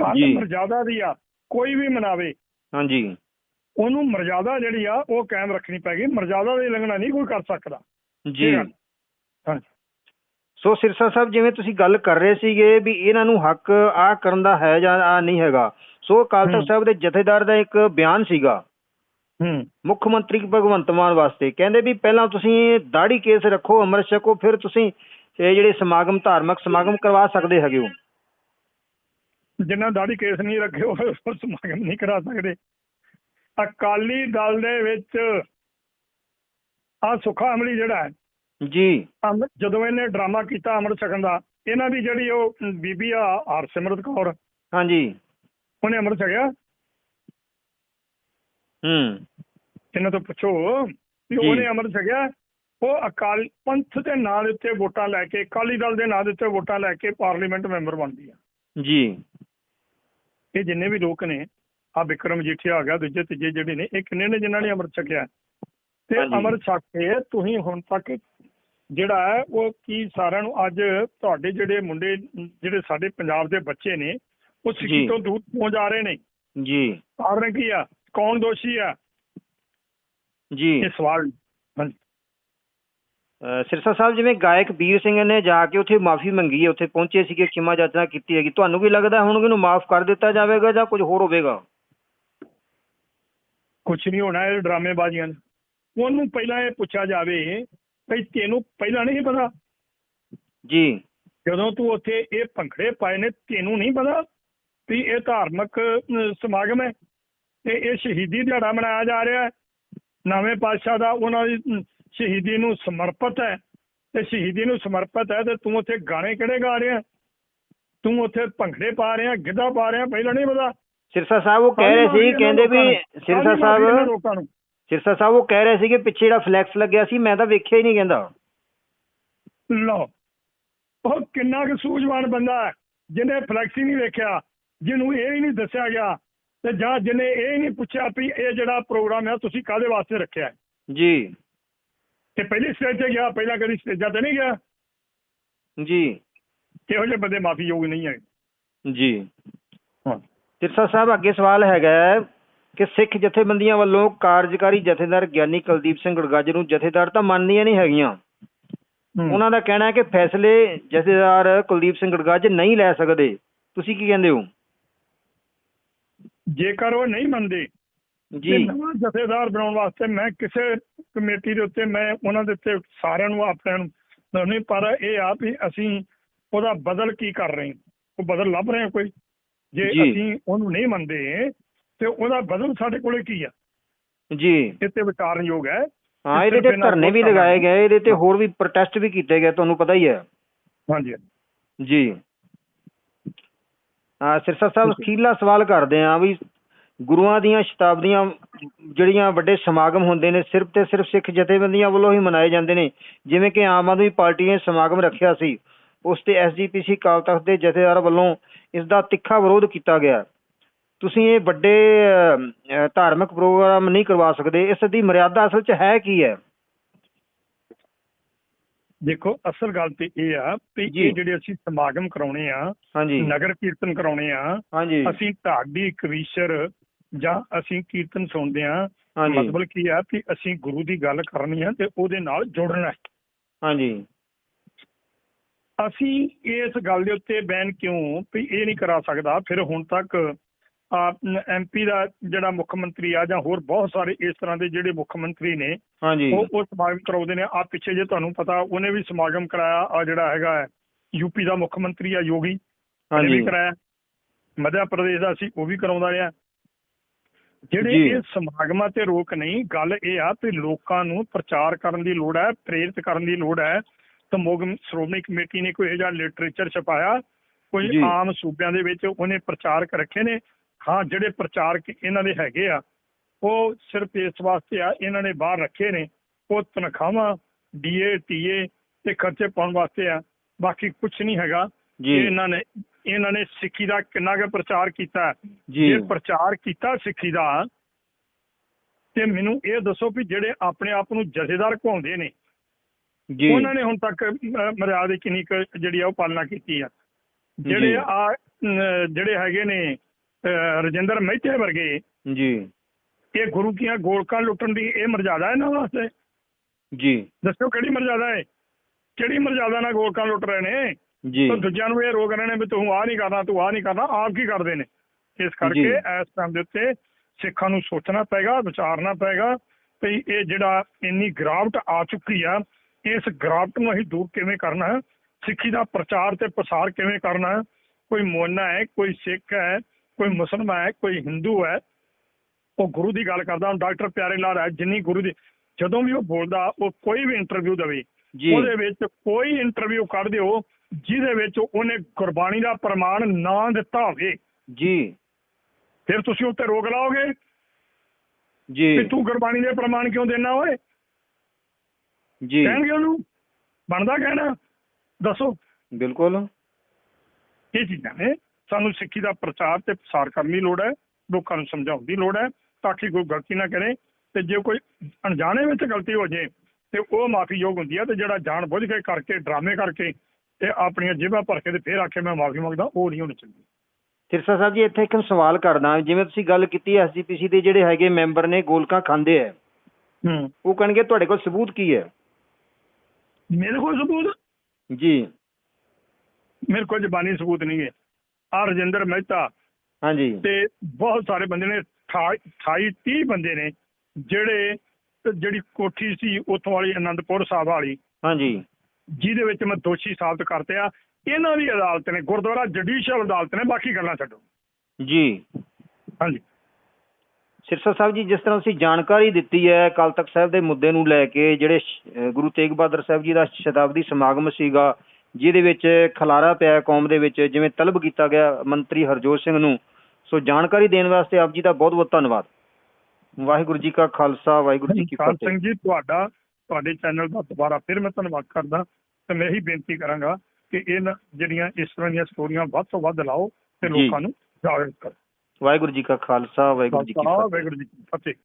ਗੱਲ। ਮਰਜ਼ਾਦਾ ਦੀ ਆ ਕੋਈ ਵੀ ਮਨਾਵੇ ਹਾਂਜੀ। ਉਹਨੂੰ ਮਰਜ਼ਾਦਾ ਜਿਹੜੀ ਆ ਉਹ ਕਾਇਮ ਰੱਖਣੀ ਪੈਗੀ ਮਰਜ਼ਾਦਾ ਦੀ ਲੰਘਣਾ ਨਹੀਂ ਕੋਈ ਕਰ ਸਕਦਾ। ਜੀ। ਹਾਂਜੀ। ਸੋ ਸਿਰਸਾ ਸਾਹਿਬ ਜਿਵੇਂ ਤੁਸੀਂ ਗੱਲ ਕਰ ਰਹੇ ਸੀਗੇ ਵੀ ਇਹਨਾਂ ਨੂੰ ਹੱਕ ਆ ਕਰਨ ਦਾ ਹੈ ਜਾਂ ਆ ਨਹੀਂ ਹੈਗਾ ਸੋ ਅਕਾਲ। ਤਖਤ ਸਾਹਿਬ ਦੇ ਜਥੇਦਾਰ ਦਾ ਇੱਕ ਬਿਆਨ ਸੀਗਾ। ਹੂੰ। ਮੁੱਖ ਮੰਤਰੀ ਭਗਵੰਤ ਮਾਨ ਵਾਸਤੇ। ਕਹਿੰਦੇ ਵੀ ਪਹਿਲਾਂ ਤੁਸੀਂ ਦਾੜੀ ਕੇਸ ਰੱਖੋ ਅੰਮ੍ਰਿਤ ਛਕੋ ਫਿਰ ਤੁਸੀਂ ਇਹ ਜਿਹੜੇ ਸਮਾਗਮ ਧਾਰਮਿਕ ਸਮਾਗਮ ਕਰਵਾ ਸਕਦੇ ਹੈਗੇ ਹੋ। ਜਿਨ੍ਹਾਂ ਦਾੜੀ ਕੇਸ ਨਹੀਂ ਰੱਖੇ ਉਹ ਸਮਾਗਮ ਨਹੀਂ ਕਰਾ ਸਕਦੇ। ਅਕਾਲੀ ਦਲ ਦੇ ਵਿੱਚ ਆ ਸੁਖਾ ਅਮਲੀ ਜਿਹੜਾ ਹੈ ਜੀ। ਜਦੋਂ ਇਹਨੇ ਡਰਾਮਾ ਕੀਤਾ ਅੰਮ੍ਰਿਤ ਛਕਣ ਦਾ ਇਹਨਾਂ ਦੀ ਜਿਹੜੀ ਉਹ ਬੀਬੀ ਆ ਹਰਸਿਮਰਤ ਕੌਰ ਹਾਂਜੀ। ਉਹਨੇ ਅੰਮ੍ਰਿਤ ਛਕਿਆ? ਹੂੰ। ਇਹਨਾਂ ਤੋਂ ਪੁੱਛੋ ਜੀ। ਉਹਨੇ ਅੰਮ੍ਰਿਤ ਛਕਿਆ? ਉਹ ਅਕਾਲ ਪੰਥ ਦੇ ਨਾਂ ਦੇ ਉੱਤੇ ਵੋਟਾਂ ਲੈ ਕੇ ਅਕਾਲੀ ਦਲ ਦੇ ਨਾਂ ਦੇ ਉੱਤੇ ਵੋਟਾਂ ਲੈ ਕੇ ਪਾਰਲੀਮੈਂਟ ਮੈਂਬਰ ਬਣਦੀ ਆ। ਜੀ। ਇਹ ਜਿੰਨੇ ਵੀ ਲੋਕ ਨੇ ਆ ਵਿਕਰਮ ਜੀਠੀਆ ਆ ਗਿਆ ਦੂਜੇ ਤੀਜੇ ਜਿਹੜੇ ਨੇ ਇਹ ਕਿੰਨੇ ਨੇ ਜਿਨ੍ਹਾਂ ਨੇ ਅੰਮ੍ਰਿਤ ਛਕਿਆ ਤੇ। ਅੰਮ੍ਰਿਤ ਛਕ ਕੇ ਤੁਸੀਂ ਹੁਣ ਤੱਕ ਜਿਹੜਾ ਹੈ ਉਹ ਕੀ ਸਾਰਿਆਂ ਨੂੰ ਅੱਜ ਤੁਹਾਡੇ ਜਿਹੜੇ ਮੁੰਡੇ ਜਿਹੜੇ ਸਾਡੇ ਪੰਜਾਬ ਦੇ ਬੱਚੇ ਨੇ ਉਹ। ਸਿੱਖੀ ਤੋਂ ਦੂਰ ਕਿਉਂ ਜਾ ਰਹੇ ਨੇ? ਜੀ। ਕਾਰਨ ਕੀ ਆ? ਕੌਣ ਦੋਸ਼ੀ ਆ? ਜੀ। ਇਹ ਸਵਾਲ ਹਾਂਜੀ ਸਿਰਸਾ ਸਾਹਿਬ ਜਿਵੇਂ ਗਾਇਕ ਵੀਰ ਸਿੰਘ ਨੇ ਜਾ ਕੇ ਉੱਥੇ ਮਾਫੀ ਮੰਗੀ ਹੈ ਉੱਥੇ ਪਹੁੰਚੇ ਸੀਗੇ ਖਿਮਾ ਜਾਚਨਾ ਕੀਤੀ ਹੈਗੀ। ਤੁਹਾਨੂੰ ਕੀ ਲੱਗਦਾ ਹੁਣ ਇਹਨੂੰ ਮਾਫ ਕਰ ਦਿੱਤਾ ਜਾਵੇਗਾ ਜਾਂ ਕੁਝ ਹੋਰ ਹੋਵੇਗਾ? ਕੁਝ ਨਹੀਂ ਹੋਣਾ ਇਹ ਡਰਾਮੇਬਾਜ਼ੀਆਂ ਉਹਨੂੰ ਪਹਿਲਾਂ ਇਹ ਪੁੱਛਿਆ ਜਾਵੇ ਭਈ ਤੈਨੂੰ ਪਹਿਲਾਂ ਨਹੀਂ ਪਤਾ? ਜੀ। ਜਦੋਂ ਤੂੰ ਉੱਥੇ ਇਹ ਭੰਖੜੇ ਪਾਏ ਨੇ ਤੈਨੂੰ ਨਹੀਂ ਪਤਾ ਵੀ ਇਹ ਧਾਰਮਿਕ ਸਮਾਗਮ ਹੈ? ਤੇ ਇਹ ਸ਼ਹੀਦੀ ਦਿਹਾੜਾ ਮਨਾਇਆ ਜਾ ਰਿਹਾ ਹੈ। ਨਵੇਂ ਪਾਤਸ਼ਾਹ ਦਾ ਉਹਨਾਂ ਦੀ ਸ਼ਹੀਦੀ ਨੂੰ ਸਮਰਪਿਤ ਹੈ। ਤੇ ਸ਼ਹੀਦੀ ਨੂੰ ਸਮਰਪਿਤ ਹੈ ਤੇ ਤੂੰ ਉੱਥੇ ਗਾਣੇ ਕਿਹੜੇ ਗਾ ਰਿਹਾ? ਤੂੰ ਉੱਥੇ ਭੰਖੜੇ ਪਾ ਰਿਹਾ ਗਿੱਧਾ ਪਾ ਰਿਹਾ ਪਹਿਲਾਂ ਨਹੀਂ ਪਤਾ। ਸਿਰਸਾ ਸਾਹਿਬ ਉਹ ਕਹਿ ਰਹੇ ਸੀ ਕਹਿੰਦੇ ਵੀ ਸਿਰਸਾ ਸਾਹਿਬ ਲੋਕਾਂ ਨੂੰ। ਸਿਰਸਾ ਸਾਹਿਬ ਉਹ ਕਹਿ ਰਹੇ ਸੀ ਕਿ ਪਿੱਛੇ ਜਿਹੜਾ ਫਲੈਕਸ ਲੱਗਿਆ ਸੀ ਮੈਂ ਤਾਂ ਵੇਖਿਆ ਹੀ ਨਹੀਂ ਕਹਿੰਦਾ। ਲਓ ਉਹ ਕਿੰਨਾ ਕੁ ਸੂਝਵਾਨ ਬੰਦਾ ਹੈ ਜਿਹਨੇ ਫਲੈਕਸੀ ਨਹੀਂ ਵੇਖਿਆ ਜਿਹਨੂੰ ਇਹ ਹੀ ਨਹੀਂ ਦੱਸਿਆ ਗਿਆ ਤੇ ਜਾਂ ਜਿਹਨੇ ਇਹ ਹੀ ਨਹੀਂ ਪੁੱਛਿਆ ਵੀ ਇਹ ਜਿਹੜਾ ਪ੍ਰੋਗਰਾਮ ਹੈ ਤੁਸੀਂ ਕਾਦੇ ਵਾਸਤੇ ਰੱਖਿਆ ਹੈ? ਜੀ। ਤੇ ਪਹਿਲੀ ਸਟੇਜ ਤੇ ਗਿਆ ਪਹਿਲਾਂ ਕਦੀ ਸਟੇਜਾਂ ਤੇ ਨਹੀਂ ਗਿਆ। ਜੀ। ਇਹੋ ਜਿਹੇ ਬੰਦੇ ਮਾਫੀ ਯੋਗ ਨਹੀਂ ਹੈ ਜੀ। ਹਾਂ। ਸਿਰਸਾ ਸਾਹਿਬ ਅੱਗੇ ਸਵਾਲ ਹੈਗਾ ਕਿ ਸਿੱਖ ਜਥੇਬੰਦੀਆਂ ਵੱਲੋਂ ਕਾਰਜਕਾਰੀ ਜਥੇਦਾਰ ਗਿਆਨੀ ਕੁਲਦੀਪ ਸਿੰਘ ਗੜਗੱਜ ਨੂੰ ਜਥੇਦਾਰ ਤਾਂ ਮੰਨਦੀਆਂ ਨਹੀਂ ਹੈਗੀਆਂ। ਉਹਨਾਂ ਦਾ ਕਹਿਣਾ ਹੈ ਕਿ ਫੈਸਲੇ ਜਥੇਦਾਰ ਕੁਲਦੀਪ ਸਿੰਘ ਗੜਗੱਜ ਨਹੀਂ ਲੈ ਸਕਦੇ। ਤੁਸੀਂ ਕੀ ਕਹਿੰਦੇ ਹੋ? ਜੇਕਰ ਉਹ ਨਹੀਂ ਮੰਨਦੇ ਜੀ। ਨਵਾਂ ਜਥੇਦਾਰ ਬਣਾਉਣ ਵਾਸਤੇ ਮੈਂ ਕਿਸੇ ਕਮੇਟੀ ਦੇ ਉੱਤੇ ਮੈਂ ਉਹਨਾਂ ਦੇ ਉੱਤੇ ਸਾਰਿਆਂ ਨੂੰ ਆਪਣਿਆਂ ਨੂੰ ਨਹੀਂ ਪਰ ਇਹ ਆ ਵੀ ਅਸੀਂ ਉਹਦਾ ਬਦਲ ਕੀ ਕਰ ਰਹੇ ਹਾਂ? ਉਹ ਬਦਲ ਲੱਭ ਰਹੇ ਹਾਂ ਕੋਈ? ਜੇ। ਅਸੀਂ ਉਹਨੂੰ ਨਹੀਂ ਮੰਨਦੇ ਤੇ ਉਹਦਾ ਬਦਲ ਸਾਡੇ ਕੋਲੇ ਕੀ ਆ? ਜੀ। ਤੇ ਵਿਚਾਰਨਯੋਗ ਹੈ। ਹਾਂ ਇਹਦੇ ਤੇ ਧਰਨੇ ਵੀ ਲਗਾਏ ਗਏ ਇਹਦੇ ਤੇ ਹੋਰ ਵੀ ਪ੍ਰੋਟੈਸਟ ਵੀ ਕੀਤੇ ਗਏ ਤੁਹਾਨੂੰ ਪਤਾ ਹੀ ਹੈ। ਹਾਂਜੀ। ਜੀ। ਸਿਰਸਾ ਸਾਹਿਬ ਅਖੀਰਲਾ ਸਵਾਲ ਕਰਦੇ ਹਾਂ ਵੀ ਗੁਰੂਆਂ ਦੀਆਂ ਸ਼ਤਾਬਦੀਆਂ ਜਿਹੜੀਆਂ ਵੱਡੇ ਸਮਾਗਮ ਹੁੰਦੇ ਨੇ ਸਿਰਫ ਤੇ ਸਿਰਫ ਸਿੱਖ ਜਥੇਬੰਦੀਆਂ ਵੱਲੋਂ ਹੀ ਮਨਾਏ ਜਾਂਦੇ ਨੇ ਜਿਵੇਂ ਕਿ ਆਮ ਆਦਮੀ ਪਾਰਟੀ ਨੇ ਸਮਾਗਮ ਰੱਖਿਆ ਸੀ ਉਸ ਤੇ ਐਸਜੀਪੀਸੀ ਅਕਾਲ ਤਖਤ ਦੇ ਜਥੇਦਾਰ ਵੱਲੋਂ ਇਸ ਦਾ ਤਿੱਖਾ ਵਿਰੋਧ ਕੀਤਾ ਗਿਆ। ਤੁਸੀਂ ਇਹ ਵੱਡੇ ਧਾਰਮਿਕ ਪ੍ਰੋਗਰਾਮ ਨਹੀਂ ਕਰਵਾ ਸਕਦੇ ਇਸ ਦੀ ਮਰਿਆਦਾ ਅਸਲ 'ਚ ਹੈ ਕੀ ਹੈ? ਦੇਖੋ ਅਸਲ ਗੱਲ ਤੇ ਇਹ ਆ ਜੀ। ਇਹ ਜਿਹੜੇ ਅਸੀਂ ਸਮਾਗਮ ਕਰਾਉਣੇ ਆ ਨਗਰ ਕੀਰਤਨ ਕਰਾਉਣੇ ਆ ਅਸੀਂ ਢਾਡੀ ਕਵੀਸ਼ਰ ਜਾਂ ਅਸੀਂ ਕੀਰਤਨ ਸੁਣਦੇ ਆ ਮਤਲਬ ਕੀ ਆ ਕਿ ਅਸੀਂ ਗੁਰੂ ਦੀ ਗੱਲ ਕਰਨੀ ਆ ਤੇ ਉਹਦੇ ਨਾਲ ਜੁੜਨਾ ਹੈ। ਹਾਂਜੀ। ਅਸੀਂ ਇਸ ਗੱਲ ਦੇ ਉੱਤੇ ਬੈਨ ਕਿਉਂ ਵੀ ਇਹ ਨਹੀਂ ਕਰਾ ਸਕਦਾ ਫਿਰ ਹੁਣ ਤੱਕ ਐਮਪੀ ਦਾ ਜਿਹੜਾ ਮੁੱਖ ਮੰਤਰੀ ਆ ਜਾਂ ਹੋਰ ਬਹੁਤ ਸਾਰੇ ਇਸ ਤਰ੍ਹਾਂ ਦੇ ਜਿਹੜੇ ਮੁੱਖ ਮੰਤਰੀ ਨੇ ਉਹ ਉਹ ਸਮਾਗਮ ਕਰਾਉਂਦੇ ਨੇ। ਆ ਪਿੱਛੇ ਜੇ ਤੁਹਾਨੂੰ ਪਤਾ ਉਹਨੇ ਵੀ ਸਮਾਗਮ ਕਰਾਇਆ ਆ ਜਿਹੜਾ ਹੈਗਾ ਯੂਪੀ ਦਾ ਮੁੱਖ ਮੰਤਰੀ ਆ ਯੋਗੀ ਉਹਨੇ ਵੀ ਕਰਾਇਆ। ਮੱਧ ਪ੍ਰਦੇਸ਼ ਦਾ ਸੀ ਉਹ ਵੀ ਕਰਾਉਂਦਾ ਰਿਹਾ। ਜਿਹੜੇ। ਇਹ ਸਮਾਗਮਾਂ ਤੇ ਰੋਕ ਨਹੀਂ ਗੱਲ ਇਹ ਆ ਕਿ ਲੋਕਾਂ ਨੂੰ ਪ੍ਰਚਾਰ ਕਰਨ ਦੀ ਲੋੜ ਹੈ ਪ੍ਰੇਰਿਤ ਕਰਨ ਦੀ ਲੋੜ ਹੈ। ਸਮਾਗਮ ਸ਼੍ਰੋਮਣੀ ਕਮੇਟੀ ਨੇ ਕੋਈ ਇਹੋ ਜਿਹਾ ਲਿਟਰੇਚਰ ਛਪਾਇਆ ਕੋਈ। ਆਮ ਸੂਬਿਆਂ ਦੇ ਵਿੱਚ ਉਹਨੇ ਪ੍ਰਚਾਰਕ ਰੱਖੇ ਨੇ। ਹਾਂ ਜਿਹੜੇ ਪ੍ਰਚਾਰਕ ਇਹਨਾਂ ਦੇ ਹੈਗੇ ਆ ਉਹ ਸਿਰਫ ਇਸ ਵਾਸਤੇ ਆ ਇਹਨਾਂ ਨੇ ਬਾਹਰ ਰੱਖੇ ਨੇ। ਉਹ ਤਨਖਾਹਾਂ ਡੀਏ ਟੀਏ ਤੇ ਖਰਚੇ ਪਾਉਣ ਵਾਸਤੇ ਆ। ਬਾਕੀ ਕੁਝ ਨਹੀਂ ਹੈਗਾ। ਜੀ। ਇਹਨਾਂ ਨੇ ਇਹਨਾਂ ਨੇ ਸਿੱਖੀ ਦਾ ਕਿੰਨਾ ਕੁ ਪ੍ਰਚਾਰ ਕੀਤਾ? ਜੀ। ਜੇ ਪ੍ਰਚਾਰ ਕੀਤਾ ਸਿੱਖੀ ਦਾ ਤੇ ਮੈਨੂੰ ਇਹ ਦੱਸੋ ਵੀ ਜਿਹੜੇ ਆਪਣੇ ਆਪ ਨੂੰ ਜਥੇਦਾਰ ਕਹਾਉਂਦੇ ਨੇ ਜੀ। ਉਹਨਾਂ ਨੇ ਹੁਣ ਤੱਕ ਮਰਿਆਦਾ ਕਿੰਨੀ ਜਿਹੜੀ ਆ ਉਹ ਪਾਲਣਾ ਕੀਤੀ ਆ। ਜਿਹੜੇ ਆ ਜਿਹੜੇ ਹੈਗੇ ਨੇ ਰਜਿੰਦਰ ਮਹਿਤੇ ਵਰਗੇ ਜੀ। ਇਹ ਗੁਰੂ ਕੀਆਂ ਗੋਲਕਾਂ ਲੁੱਟਣ ਦੀ ਇਹ ਮਰਜ਼ਾਦਾ ਹੈ ਇਹਨਾਂ ਵਾਸਤੇ? ਜੀ। ਦੱਸੋ ਕਿਹੜੀ ਮਰਜ਼ਾਦਾ ਹੈ ਕਿਹੜੀ ਮਰਜ਼ਾਦਾ ਨਾਲ ਗੋਲਕਾਂ ਲੁੱਟ ਰਹੇ ਨੇ? ਜੀ। ਤਾਂ ਦੂਜਿਆਂ ਨੂੰ ਇਹ ਰੋਕ ਰਹੇ ਨੇ ਵੀ ਤੂੰ ਆਹ ਨਹੀਂ ਕਰਨਾ ਤੂੰ ਆਹ ਨਹੀਂ ਕਰਨਾ ਆਪ ਕੀ ਕਰਦੇ ਨੇ? ਇਸ। ਕਰਕੇ ਇਸ ਟਾਈਮ ਦੇ ਉੱਤੇ ਸਿੱਖਾਂ ਨੂੰ ਸੋਚਣਾ ਪਏਗਾ ਵਿਚਾਰਨਾ ਪਏਗਾ ਵੀ ਇਹ ਜਿਹੜਾ ਇੰਨੀ ਗਿਰਾਵਟ ਆ ਚੁੱਕੀ ਆ ਇਸ ਗਿਰਾਵਟ ਨੂੰ ਅਸੀਂ ਦੂਰ ਕਿਵੇਂ ਕਰਨਾ ਹੈ? ਸਿੱਖੀ ਦਾ ਪ੍ਰਚਾਰ ਤੇ ਪ੍ਰਸਾਰ ਕਿਵੇਂ ਕਰਨਾ ਹੈ? ਕੋਈ ਮੋਨਾ ਹੈ ਕੋਈ ਸਿੱਖ ਹੈ ਕੋਈ ਮੁਸਲਮਾਨ ਹੈ ਕੋਈ ਹਿੰਦੂ ਹੈ ਉਹ ਗੁਰੂ ਦੀ ਗੱਲ ਕਰਦਾ ਹੁਣ ਡਾਕਟਰ ਪਿਆਰੇ ਲਾਲ ਹੈ ਜਿੰਨੀ ਗੁਰੂ ਦੀ ਜਦੋਂ ਵੀ ਉਹ ਬੋਲਦਾ ਉਹ ਕੋਈ ਵੀ ਇੰਟਰਵਿਊ ਦੇਵੇ ਉਹਦੇ ਵਿੱਚ ਕੋਈ ਇੰਟਰਵਿਊ ਕੱਢ ਦਿਓ ਜਿਹਦੇ ਵਿੱਚ ਉਹਨੇ ਗੁਰਬਾਣੀ ਦਾ ਪ੍ਰਮਾਣ ਨਾ ਦਿੱਤਾ ਹੋਵੇ। ਜੀ। ਫਿਰ ਤੁਸੀਂ ਉੱਤੇ ਰੋਕ ਲਾਓਗੇ? ਜੀ। ਕਿ ਤੂੰ ਗੁਰਬਾਣੀ ਦੇ ਪ੍ਰਮਾਣ ਕਿਉਂ ਦੇਣਾ ਓਏ? ਜੀ। ਕਹਿਣਗੇ ਉਹਨੂੰ? ਬਣਦਾ ਕਹਿਣਾ? ਦੱਸੋ। ਬਿਲਕੁਲ। ਇਹ ਚੀਜ਼ਾਂ ਨੇ। ਸਾਨੂੰ ਸਿੱਖੀ ਦਾ ਪ੍ਰਚਾਰ ਤੇ ਪ੍ਰਸਾਰ ਕਰਨ ਦੀ ਲੋੜ ਹੈ। ਲੋਕਾਂ ਨੂੰ ਸਮਝਾਉਣ ਦੀ ਲੋੜ ਹੈ। ਤਾਂ ਕਿ ਕੋਈ ਗਲਤੀ ਨਾ ਕਰੇ ਤੇ ਜੇ ਕੋਈ ਅਣਜਾਣੇ ਵਿੱਚ ਗਲਤੀ ਹੋ ਜੇ ਤੇ ਉਹ ਮਾਫੀਯੋਗ ਹੁੰਦੀ ਹੈ ਤੇ ਜਿਹੜਾ ਜਾਣ ਬੁੱਝ ਕੇ ਕਰਕੇ ਡਰਾਮੇ ਕਰਕੇ ਤੇ ਆਪਣੀਆਂ ਜੇਬਾਂ ਭਰ ਕੇ ਤੇ ਫਿਰ ਆਖੇ ਮੈਂ ਮਾਫੀ ਮੰਗਦਾ ਉਹ ਨਹੀਂ ਹੋਣੀ ਚਾਹੀਦੀ ਸਿਰਸਾ ਸਾਹਿਬ ਜੀ ਇੱਥੇ ਇੱਕ ਸਵਾਲ ਕਰਦਾ ਜਿਵੇਂ ਤੁਸੀਂ ਗੱਲ ਕੀਤੀ ਐਸਜੀਪੀਸੀ ਦੇ ਜਿਹੜੇ ਹੈਗੇ ਮੈਂਬਰ ਨੇ ਗੋਲਕਾਂ ਖਾਂਦੇ ਹੂੰ। ਉਹ ਕਹਿਣਗੇ ਤੁਹਾਡੇ ਕੋਲ ਸਬੂਤ ਕੀ ਹੈ? ਮੇਰੇ ਕੋਲ ਸਬੂਤ? ਜੀ। ਮੇਰੇ ਕੋਲ ਜ਼ਬਾਨੀ ਸਬੂਤ ਨਹੀਂ ਹੈ। ਆ ਰਜਿੰਦਰ ਮਹਿਤਾ ਹਾਂਜੀ। ਤੇ ਬਹੁਤ ਸਾਰੇ ਬੰਦੇ ਨੇ 28 30 ਬੰਦੇ ਨੇ ਜਿਹੜੇ ਜਿਹੜੀ ਕੋਠੀ ਸੀ ਉੱਥੋਂ ਵਾਲੀ ਆਨੰਦਪੁਰ ਸਾਹਿਬ ਵਾਲੀ। ਹਾਂਜੀ। ਜਿਹਦੇ ਵਿੱਚ ਮੈਂ ਦੋਸ਼ੀ ਸਾਬਤ ਕਰਤੇ ਆ ਇਹਨਾਂ ਦੀ ਅਦਾਲਤ ਨੇ ਗੁਰਦੁਆਰਾ ਜੁਡੀਸ਼ੀਅਲ ਅਦਾਲਤ ਨੇ ਬਾਕੀ ਗੱਲਾਂ ਛੱਡੋ। ਜੀ। ਹਾਂਜੀ। ਸਿਰਸਾ ਸਾਹਿਬ ਜੀ ਜਿਸ ਤਰ੍ਹਾਂ ਤੁਸੀਂ ਜਾਣਕਾਰੀ ਦਿੱਤੀ ਹੈ ਅਕਾਲ ਤਖਤ ਸਾਹਿਬ ਦੇ ਮੁੱਦੇ ਨੂੰ ਲੈ ਕੇ ਜਿਹੜੇ ਸ਼- ਗੁਰੂ ਤੇਗ ਬਹਾਦਰ ਸਾਹਿਬ ਜੀ ਦਾ ਸ਼ਤਾਬਦੀ ਸਮਾਗਮ ਸੀਗਾ ਜਿਹਦੇ ਵਿੱਚ ਖਲਾਰਾ ਪਿਆ ਕੌਮ ਦੇ ਵਿੱਚ ਜਿਵੇਂ ਤਲਬ ਕੀਤਾ ਗਿਆ ਮੰਤਰੀ ਹਰਜੋਤ ਸਿੰਘ ਨੂੰ। ਸੋ ਜਾਣਕਾਰੀ ਦੇਣ ਵਾਸਤੇ ਆਪ ਜੀ ਦਾ ਬਹੁਤ ਬਹੁਤ ਧੰਨਵਾਦ। ਵਾਹਿਗੁਰੂ ਜੀ ਕਾ ਖਾਲਸਾ ਵਾਹਿਗੁਰੂ ਜੀ ਕੀ ਫਤਿਹ। ਸਿੰਘ ਜੀ ਤੁਹਾਡਾ ਤੁਹਾਡੇ ਚੈਨਲ ਦਾ ਦੁਬਾਰਾ ਫਿਰ ਮੈਂ ਧੰਨਵਾਦ ਕਰਦਾ ਤੇ ਮੈਂ ਇਹੀ ਬੇਨਤੀ ਕਰਾਂਗਾ ਕਿ ਇਹ ਜਿਹੜੀਆਂ ਇਸ ਤਰ੍ਹਾਂ ਦੀਆਂ ਸਟੋਰੀਆਂ ਵੱਧ ਤੋਂ ਵੱਧ ਲਾਓ ਤੇ। ਲੋਕਾਂ ਨੂੰ ਜਾਗਰੂਕ ਕਰੋ। ਵਾਹਿਗੁਰੂ ਜੀ ਕਾ ਖਾਲਸਾ ਵਾਹਿਗੁਰੂ ਜੀ ਕੀ ਖਾਲਸਾ ਫਤਿਹ। ਵਾਹਿਗੁਰੂ ਜੀ ਕੀ ਫਤਿਹ।